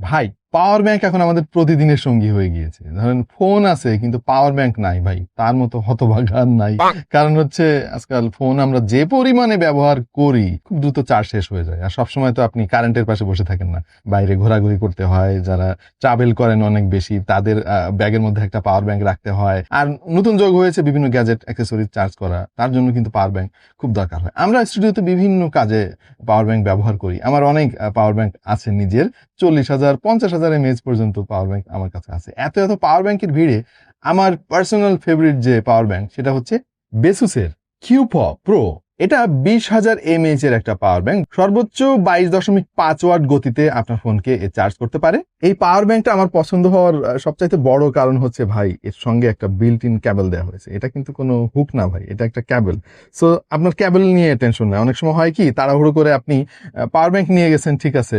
ভাই power bank এখন আমাদের প্রতিদিনের সঙ্গী হয়ে গিয়েছে। ধরেন ফোন আছে কিন্তু পাওয়ার ব্যাংক নাই ভাই। তার মতো হতভাগা আর নাই। কারণ হচ্ছে আজকাল ফোন আমরা যে পরিমাণে ব্যবহার করি খুব দ্রুত চার্জ শেষ হয়ে যায়। আর সবসময় তো আপনি কারেন্টের পাশে বসে থাকেন না। বাইরে ঘোরাঘুরি করতে হয় যারা ট্রাভেল করেন অনেক বেশি তাদের ব্যাগের মধ্যে একটা পাওয়ার ব্যাংক রাখতে হয়। আর নতুন যোগ হয়েছে বিভিন্ন গ্যাজেট অ্যাক্সেসরি চার্জ করা। তার জন্য কিন্তু পাওয়ার ব্যাংক খুব দরকার হয়। আমরা স্টুডিওতে বিভিন্ন কাজে পাওয়ার ব্যাংক ব্যবহার করি। আমার অনেক পাওয়ার ব্যাংক আছে নিজের। চল্লিশ হাজার পঞ্চাশ হাজার এমএএচ পর্যন্ত পাওয়ার ব্যাংক আমার কাছে আছে। এত এত পাওয়ার ব্যাংকের ভিড়ে আমার পার্সোনাল ফেভারিট যে পাওয়ার ব্যাংক সেটা হচ্ছে বেসুসের কিউপ প্রো এটা বিশ হাজার এমএএচ এর একটা পাওয়ার ব্যাংক সর্বোচ্চ বাইশ দশমিক পাঁচ ওয়াট গতিতে আপনার ফোনকে চার্জ করতে পারে। এই পাওয়ার ব্যাংকটা আমার পছন্দ হওয়ার সবচাইতে বড় কারণ হচ্ছে ভাই, এর সঙ্গে একটা বিল্ট ইন ক্যাবেল দেওয়া হয়েছে। এটা কিন্তু কোনো হুক না ভাই, এটা একটা ক্যাবেল সো আপনার ক্যাবেল নিয়ে টেনশন নেই। অনেক সময় হয় কি, তাড়াহুড়ো করে আপনি পাওয়ার ব্যাংক নিয়ে গেছেন, ঠিক আছে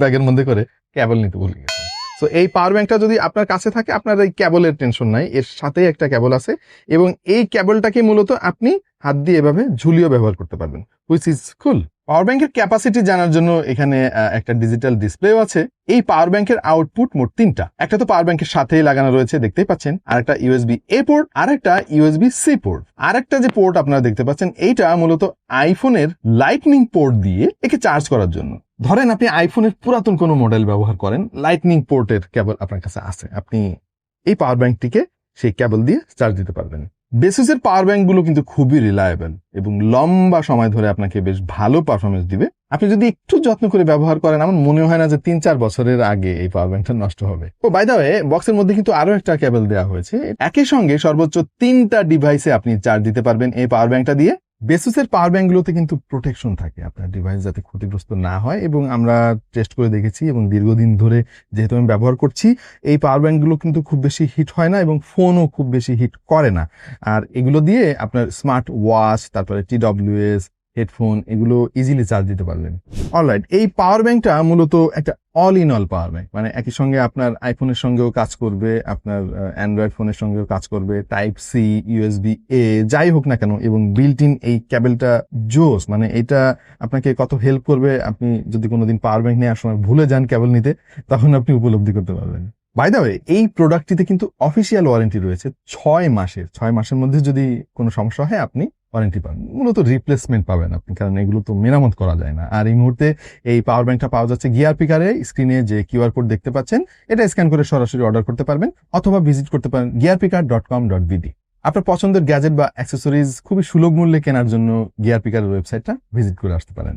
ব্যাগের মধ্যে করে। ক্যাবেল নিতে ভুলে গেছেন। সো এই পাওয়ার ব্যাংকটা যদি আপনার কাছে থাকে, আপনার এই ক্যাবলের টেনশন নাই। এর সাথেই একটা ক্যাবল আছে এবং এই ক্যাবলটাকে মূলত আপনি হাত দিয়ে এভাবে ঝুলিও ব্যবহার করতে পারবেন হুইচ ইজ কুল পাওয়ার ব্যাংকের ক্যাপাসিটি জানার জন্য এখানে একটা ডিজিটাল ডিসপ্লেও আছে। এই পাওয়ার ব্যাংকের আউটপুট মোট তিনটা। একটা তো পাওয়ার ব্যাংকের সাথেই লাগানো রয়েছে, দেখতেই পাচ্ছেন। আর একটা ইউএসবি এ পোর্ট আর একটা ইউএসবি সি পোর্ট আর একটা যে পোর্ট আপনারা দেখতে পাচ্ছেন, এইটা মূলত আইফোনের লাইটনিং পোর্ট দিয়ে একে চার্জ করার জন্য। ধরেন আপনি আইফোনের পুরাতন কোনো মডেল ব্যবহার করেন লাইটনিং পোর্টের কেবল আপনার কাছে আছে। আপনি এই পাওয়ার ব্যাংকটিকে সেই কেবল দিয়ে চার্জ দিতে পারবেন। বেসিসের পাওয়ার ব্যাংকগুলো কিন্তু খুবই রিলায়েবল এবং লম্বা সময় ধরে আপনাকে বেশ ভালো পারফরমেন্স দিবে। আপনি যদি একটু যত্ন করে ব্যবহার করেন, আমার মনে হয় না যে তিন চার বছরের আগে এই পাওয়ার ব্যাংকটা নষ্ট হবে। ও বাই দা ওয়ে বক্সের মধ্যে কিন্তু আরও একটা কেবল দেওয়া হয়েছে। একই সঙ্গে সর্বোচ্চ তিনটা ডিভাইসে আপনি চার্জ দিতে পারবেন এই পাওয়ার ব্যাংকটা দিয়ে। বেসিসের পাওয়ার ব্যাঙ্কগুলোতে কিন্তু প্রোটেকশন থাকে। আপনার ডিভাইস যাতে ক্ষতিগ্রস্ত না হয় এবং আমরা টেস্ট করে দেখেছি এবং দীর্ঘদিন ধরে যেহেতু আমি ব্যবহার করছি, এই পাওয়ার ব্যাঙ্কগুলো কিন্তু খুব বেশি হিট হয় না এবং ফোনও খুব বেশি হিট করে না। আর এগুলো দিয়ে আপনার স্মার্ট ওয়াচ তারপরে টিডব্লিউএস হেডফোন, এগুলো ইজিলি চার্জ দিতে পারবেন অলরাইট এই পাওয়ার ব্যাংকটা মূলত একটা all in all power bank মানে একই সঙ্গে আপনার আইফোনের সঙ্গেও কাজ করবে, আপনার অ্যান্ড্রয়েড ফোনের সঙ্গেও কাজ করবে টাইপ সি ইউএসবি এ যাই হোক না কেন, এবং বিল্ট ইন এই ক্যাবেলটা জোস মানে এটা আপনাকে কত হেল্প করবে, আপনি যদি কোনোদিন পাওয়ার ব্যাংক নেওয়ার সময় ভুলে যান ক্যাবেল নিতে, তখন আপনি উপলব্ধি করতে পারবেন। বাই দা ওয়ে এই প্রোডাক্টটিতে কিন্তু অফিসিয়াল ওয়ারেন্টি রয়েছে ছয় মাসের ছয় মাসের মধ্যে যদি কোনো সমস্যা হয়, আপনি ওয়ারেন্টি পাবেন। মূলত রিপ্লেসমেন্ট পাবেন আপনি, কারণ এগুলো তো মেরামত করা যায় না। আর এই মুহূর্তে এই পাওয়ার ব্যাংকটা পাওয়া যাচ্ছে গিয়ার পিকারে স্ক্রিনে যে কিউআর কোড দেখতে পাচ্ছেন, এটা স্ক্যান করে সরাসরি অর্ডার করতে পারবেন, অথবা ভিজিট করতে পারেন gear picker dot com dot BD আপনার পছন্দের গ্যাজেট বা অ্যাক্সেসরিজ খুবই সুলভ মূল্যে কেনার জন্য গিয়ার পিকারের ওয়েবসাইটটা ভিজিট করে আসতে পারেন।